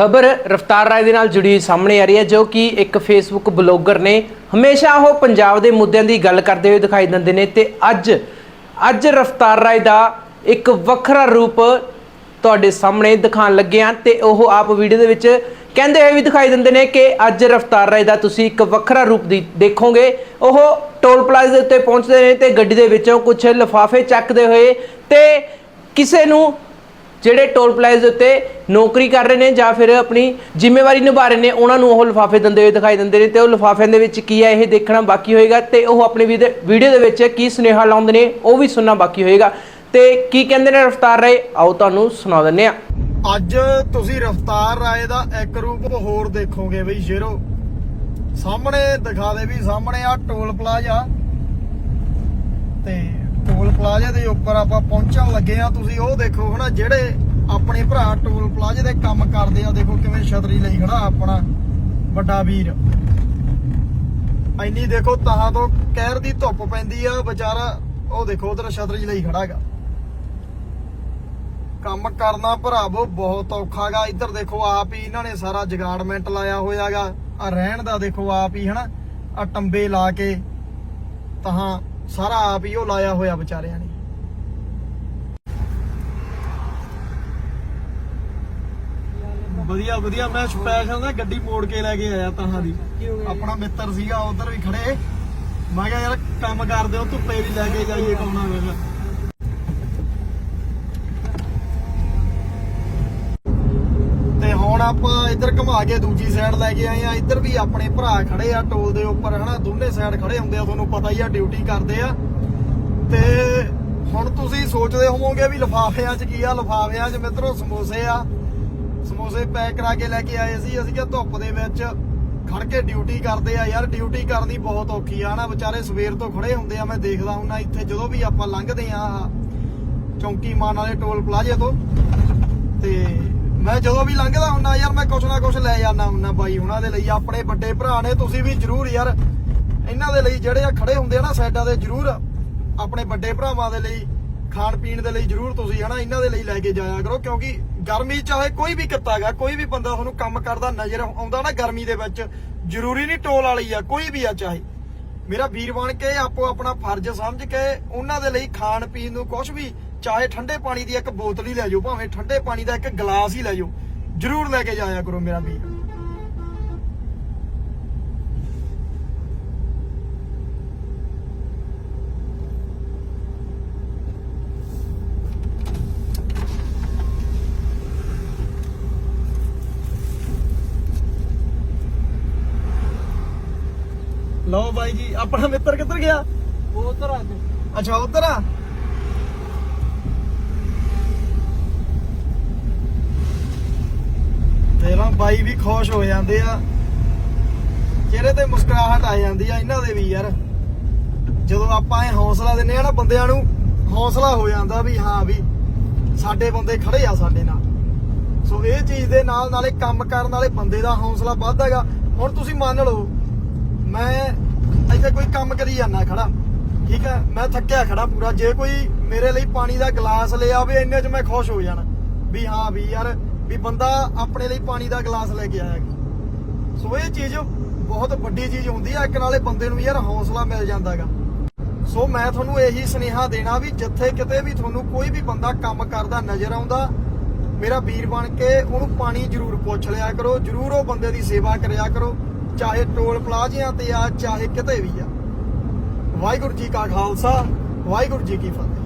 ਖਬਰ ਰਫਤਾਰ ਰਾਏ ਦੇ ਨਾਲ ਜੁੜੀ ਹੋਈ ਸਾਹਮਣੇ ਆ ਰਹੀ ਹੈ, ਜੋ ਕਿ ਇੱਕ ਫੇਸਬੁੱਕ ਬਲੌਗਰ ਨੇ ਹਮੇਸ਼ਾ ਉਹ ਪੰਜਾਬ ਦੇ ਮੁੱਦਿਆਂ ਦੀ ਗੱਲ ਕਰਦੇ ਹੋਏ ਦਿਖਾਈ ਦਿੰਦੇ ਨੇ ਤੇ ਅੱਜ ਅੱਜ ਰਫਤਾਰ ਰਾਏ ਦਾ ਇੱਕ ਵੱਖਰਾ ਰੂਪ ਤੁਹਾਡੇ ਸਾਹਮਣੇ ਦਿਖਾਉਣ ਲੱਗੇ ਆ ਤੇ ਉਹ ਆਪ ਵੀਡੀਓ ਦੇ ਵਿੱਚ ਕਹਿੰਦੇ ਹੋਏ ਵੀ ਦਿਖਾਈ ਦਿੰਦੇ ਨੇ ਕਿ ਅੱਜ ਰਫਤਾਰ ਰਾਏ ਦਾ ਤੁਸੀਂ ਇੱਕ ਵੱਖਰਾ ਰੂਪ ਦੀ ਦੇਖੋਗੇ। ਉਹ ਟੋਲ ਪਲਾਜ਼ੇ ਦੇ ਉੱਤੇ ਪਹੁੰਚਦੇ ਨੇ ਤੇ ਗੱਡੀ ਦੇ ਵਿੱਚੋਂ ਕੁਝ ਲਿਫਾਫੇ ਚੱਕਦੇ ਹੋਏ ਤੇ ਕਿਸੇ ਨੂੰ ਜਿਹੜੇ ਟੋਲ ਪਲਾਜ਼ੇ ਦੇ ਉੱਤੇ ਨੌਕਰੀ ਕਰ ਰਹੇ ਨੇ ਜਾਂ ਫਿਰ ਆਪਣੀ ਜ਼ਿੰਮੇਵਾਰੀ ਨਿਭਾ ਰਹੇ ਨੇ, ਉਹਨਾਂ ਨੂੰ ਉਹ ਲਿਫਾਫੇ ਦਿੰਦੇ ਹੋਏ ਦਿਖਾਈ ਦਿੰਦੇ ਨੇ ਤੇ ਉਹ ਲਿਫਾਫਿਆਂ ਦੇ ਵਿੱਚ ਕੀ ਹੈ ਇਹ ਦੇਖਣਾ ਬਾਕੀ ਹੋਏਗਾ ਤੇ ਉਹ ਆਪਣੀ ਵੀਡੀਓ ਦੇ ਵਿੱਚ ਕੀ ਸੁਨੇਹਾ ਲਾਉਂਦੇ ਨੇ, ਉਹ ਵੀ ਸੁਣਨਾ ਬਾਕੀ ਹੋਏਗਾ। ਤੇ ਕੀ ਕਹਿੰਦੇ ਨੇ ਰਫਤਾਰ ਰਾਏ? ਆਓ ਤੁਹਾਨੂੰ ਸੁਣਾ ਦਿੰਨੇ ਆ ਅੱਜ ਤੁਸੀਂ ਰਫਤਾਰ ਰਾਏ ਦਾ ਇੱਕ ਰੂਪ ਹੋਰ ਦੇਖੋਗੇ ਬਈ ਸ਼ੇਰੋ ਸਾਹਮਣੇ ਦਿਖਾ ਦੇ ਵੀ ਸਾਹਮਣੇ ਆ ਟੋਲ ਪਲਾਜ਼ਾ ਤੇ ਟੋਲ ਪਲਾਜ਼ੇ ਦੇ ਉੱਪਰ ਆਪਾਂ ਪਹੁੰਚਣ ਲੱਗੇ ਆ ਤੁਸੀਂ ਉਹ ਦੇਖੋ ਹਨਾ, ਜਿਹੜੇ ਆਪਣੇ ਭਰਾ ਟੋਲ ਪਲਾਜ਼ੇ ਦੇ ਕੰਮ ਕਰਦੇ ਆ ਦੇਖੋ ਕਿਵੇਂ ਛਤਰੀ ਲਈ ਖੜਾ ਆਪਣਾ ਵੱਡਾ ਵੀਰ। ਐਨੀ ਦੇਖੋ ਤਾਹਾਂ ਤੋਂ ਕਹਿਰ ਦੀ ਧੁੱਪ ਪੈਂਦੀ ਆ, ਵਿਚਾਰਾ ਉਹ ਦੇਖੋ ਉਧਰ ਛਤਰੀ ਲਈ ਖੜਾ ਹੈਗਾ। ਕੰਮ ਕਰਨਾ ਭਰਾਵੋ, ਬਹੁਤ ਔਖਾਗਾ ਇੱਧਰ ਦੇਖੋ ਆਪ ਹੀ ਇਹਨਾਂ ਨੇ ਸਾਰਾ ਜਗਾੜਮੈਂਟ ਲਾਇਆ ਹੋਇਆਗਾ। ਆ ਰਹਿਣ ਦਾ ਦੇਖੋ ਆਪ ਹੀ ਹਨਾ ਆ ਟੰਬੇ ਲਾ ਕੇ, ਤਾਂ ਸਾਰਾ ਆਪ ਹੀ ਉਹ ਲਾਇਆ ਹੋਇਆ ਵਿਚਾਰਿਆਂ ਨੇ। ਵਧੀਆ ਵਧੀਆ, ਮੈਂ ਸਪੈਸ਼ਲ ਨਾ ਗੱਡੀ ਮੋੜ ਕੇ ਲੈ ਕੇ ਆਇਆ ਤਾਹਾਂ ਦੀ ਆਪਣਾ ਮਿੱਤਰ ਸੀਗਾ, ਉਧਰ ਵੀ ਖੜੇ। ਮੈਂ ਕਿਹਾ ਯਾਰ, ਕੰਮ ਕਰਦੇ ਹੋ ਧੁੱਪੇ ਵੀ ਲੈ ਕੇ ਜਾਈਏ ਕੌਣਾ ਵੇਗਾ ਹੁਣ ਆਪਾਂ ਇੱਧਰ ਘੁਮਾ ਕੇ ਦੂਜੀ ਸਾਈਡ ਲੈ ਕੇ ਆਏ ਆ। ਇੱਧਰ ਵੀ ਆਪਣੇ ਭਰਾ ਖੜੇ ਆ ਟੋਲ ਦੇ ਉੱਪਰ, ਹਨਾ? ਦੋਨੇ ਸਾਈਡ ਖੜੇ ਹੁੰਦੇ ਆ, ਤੁਹਾਨੂੰ ਪਤਾ ਹੀ ਆ ਡਿਊਟੀ ਕਰਦੇ ਆ। ਤੇ ਹੁਣ ਤੁਸੀਂ ਸੋਚਦੇ ਹੋਵੋਗੇ ਵੀ ਲਫਾਫਿਆਂ 'ਚ ਕੀ ਆ? ਲਫਾਫਿਆਂ 'ਚ ਮਿੱਤਰੋ ਸਮੋਸੇ ਆ। ਸਮੋਸੇ ਪੈਕ ਕਰਾ ਕੇ ਲੈ ਕੇ ਆਏ ਸੀ। ਅਸੀਂ ਕਿ ਧੁੱਪ ਦੇ ਵਿੱਚ ਖੜ ਕੇ ਡਿਊਟੀ ਕਰਦੇ ਆ। ਯਾਰ ਡਿਊਟੀ ਕਰਨੀ ਬਹੁਤ ਔਖੀ ਆ ਨਾ ਵਿਚਾਰੇ ਸਵੇਰ ਤੋਂ ਖੜੇ ਹੁੰਦੇ ਆ, ਮੈਂ ਦੇਖਦਾ ਹੁੰਨਾ ਇੱਥੇ ਜਦੋਂ ਵੀ ਆਪਾਂ ਲੰਘਦੇ ਆ ਚੌਂਕੀ ਮਾਨ ਵਾਲੇ ਟੋਲ ਪਲਾਜ਼ੇ ਤੋਂ। ਤੇ ਮੈਂ ਜਦੋਂ ਵੀ ਲੰਘਦਾ ਹੁੰਨਾ ਯਾਰ, ਮੈਂ ਕੁਛ ਨਾ ਕੁਛ ਲੈ ਜਾਂਦਾ ਹੁੰਨਾ ਬਾਈ, ਉਹਨਾਂ ਦੇ ਲਈ, ਆਪਣੇ ਵੱਡੇ ਭਰਾ ਨੇ, ਤੁਸੀਂ ਵੀ ਜਰੂਰ ਯਾਰ, ਇਹਨਾਂ ਦੇ ਲਈ ਜਿਹੜੇ ਆ ਖੜੇ ਹੁੰਦੇ ਆ ਨਾ ਸਾਈਡਾਂ ਦੇ ਜਰੂਰ ਆਪਣੇ ਵੱਡੇ ਭਰਾਵਾਂ ਦੇ ਲਈ, ਖਾਣ ਪੀਣ ਦੇ ਲਈ ਜਰੂਰ ਤੁਸੀਂ ਹਨਾ, ਇਹਨਾਂ ਦੇ ਲਈ ਲੈ ਕੇ ਜਾਇਆ ਕਰੋ, ਕਿਉਂਕਿ ਗਰਮੀ ਚਾਹੇ ਕੋਈ ਵੀ ਕਿੱਤਾਗਾ ਕੋਈ ਵੀ ਬੰਦਾ ਤੁਹਾਨੂੰ ਕੰਮ ਕਰਦਾ ਨਜ਼ਰ ਆਉਂਦਾ ਨਾ ਗਰਮੀ ਦੇ ਵਿੱਚ, ਜ਼ਰੂਰੀ ਨਹੀਂ ਟੋਲ ਵਾਲੀ ਆ, ਕੋਈ ਵੀ ਆ ਚਾਹੇ। ਮੇਰਾ ਵੀਰ ਬਣ ਕੇ ਆਪੋ ਆਪਣਾ ਫਰਜ਼ ਸਮਝ ਕੇ ਉਹਨਾਂ ਦੇ ਲਈ ਖਾਣ ਪੀਣ ਨੂੰ ਕੁਝ ਵੀ ਚਾਹੇ ਠੰਡੇ ਪਾਣੀ ਦੀ ਇੱਕ ਬੋਤਲ ਹੀ ਲੈ ਜਾਓ ਭਾਵੇਂ ਠੰਡੇ ਪਾਣੀ ਦਾ ਇੱਕ ਗਲਾਸ ਹੀ ਲੈ ਜਾਓ ਜਰੂਰ ਲੈ ਕੇ ਜਾਇਆ ਕਰੋ ਮੇਰਾ ਵੀਰ। ਲਓ ਬਾਈ ਜੀ ਆਪਣਾ ਮਿੱਤਰ ਕਿੱਧਰ ਗਿਆ? ਉਹ ਉਧਰ ਆ ਅੱਛਾ ਉਧਰ ਆ? ਤੇਰਾ, ਬਾਈ ਵੀ ਖੁਸ਼ ਹੋ ਜਾਂਦੇ ਆ। ਚਿਹਰੇ ਤੇ ਮੁਸਕਰਾਹਟ ਆ ਜਾਂਦੀ ਆ ਇਹਨਾਂ ਦੇ ਵੀ ਯਾਰ। ਜਦੋਂ ਆਪਾਂ ਇਹ ਹੌਸਲਾ ਦਿੰਨੇ ਆ ਨਾ ਬੰਦਿਆਂ ਨੂੰ, ਹੌਸਲਾ ਹੋ ਜਾਂਦਾ ਵੀ ਹਾਂ ਵੀ ਸਾਡੇ ਬੰਦੇ ਖੜੇ ਆ ਸਾਡੇ ਨਾਲ। ਸੋ ਇਹ ਚੀਜ਼ ਦੇ ਨਾਲ ਨਾਲੇ ਕੰਮ ਕਰਨ ਵਾਲੇ ਬੰਦੇ ਦਾ ਹੌਸਲਾ ਵੱਧਦਾ ਵੱਧਦਾਗਾ ਹੁਣ ਤੁਸੀਂ ਮੰਨ ਲਓ, ਮੈਂ ਇੱਥੇ ਕੋਈ ਕੰਮ ਕਰੀ ਜਾਂਦਾ ਖੜਾ, ਠੀਕ ਹੈ ਮੈਂ ਥੱਕਿਆ ਖੜਾ ਪੂਰਾ। ਜੇ ਕੋਈ ਮੇਰੇ ਲਈ ਪਾਣੀ ਦਾ ਗਲਾਸ ਲੈ ਆਵੇ, ਇੰਨੇ 'ਚ ਮੈਂ ਖੁਸ਼ ਹੋ ਜਾਣਾ। ਵੀ ਹਾਂ ਵੀ ਯਾਰ ਵੀ ਬੰਦਾ ਆਪਣੇ ਲਈ ਪਾਣੀ ਦਾ ਗਲਾਸ ਲੈ ਕੇ ਆਇਆ ਸੋ ਇਹ ਚੀਜ਼ ਬਹੁਤ ਵੱਡੀ ਚੀਜ਼ ਹੁੰਦੀ ਆ, ਇੱਕ ਨਾਲੇ ਬੰਦੇ ਨੂੰ ਯਾਰ ਹੌਸਲਾ ਮਿਲ ਜਾਂਦਾਗਾ ਸੋ ਮੈਂ ਤੁਹਾਨੂੰ ਇਹੀ ਸੁਨੇਹਾ ਦੇਣਾ ਵੀ ਜਿੱਥੇ ਕਿਤੇ ਵੀ ਤੁਹਾਨੂੰ ਕੋਈ ਵੀ ਬੰਦਾ ਕੰਮ ਕਰਦਾ ਨਜ਼ਰ ਆਉਂਦਾ, ਮੇਰਾ ਵੀਰ ਬਣ ਕੇ ਉਹਨੂੰ ਪਾਣੀ ਜ਼ਰੂਰ ਪੁੱਛ ਲਿਆ ਕਰੋ, ਜ਼ਰੂਰ ਉਹ ਬੰਦੇ ਦੀ ਸੇਵਾ ਕਰਿਆ ਕਰੋ, ਚਾਹੇ ਟੋਲ ਪਲਾਜ਼ਿਆਂ ਤੇ ਆ, ਚਾਹੇ ਕਿਤੇ ਵੀ ਆ। ਵਾਹਿਗੁਰੂ ਜੀ ਕਾ ਖਾਲਸਾ, ਵਾਹਿਗੁਰੂ ਜੀ ਕੀ ਫਤਿਹ।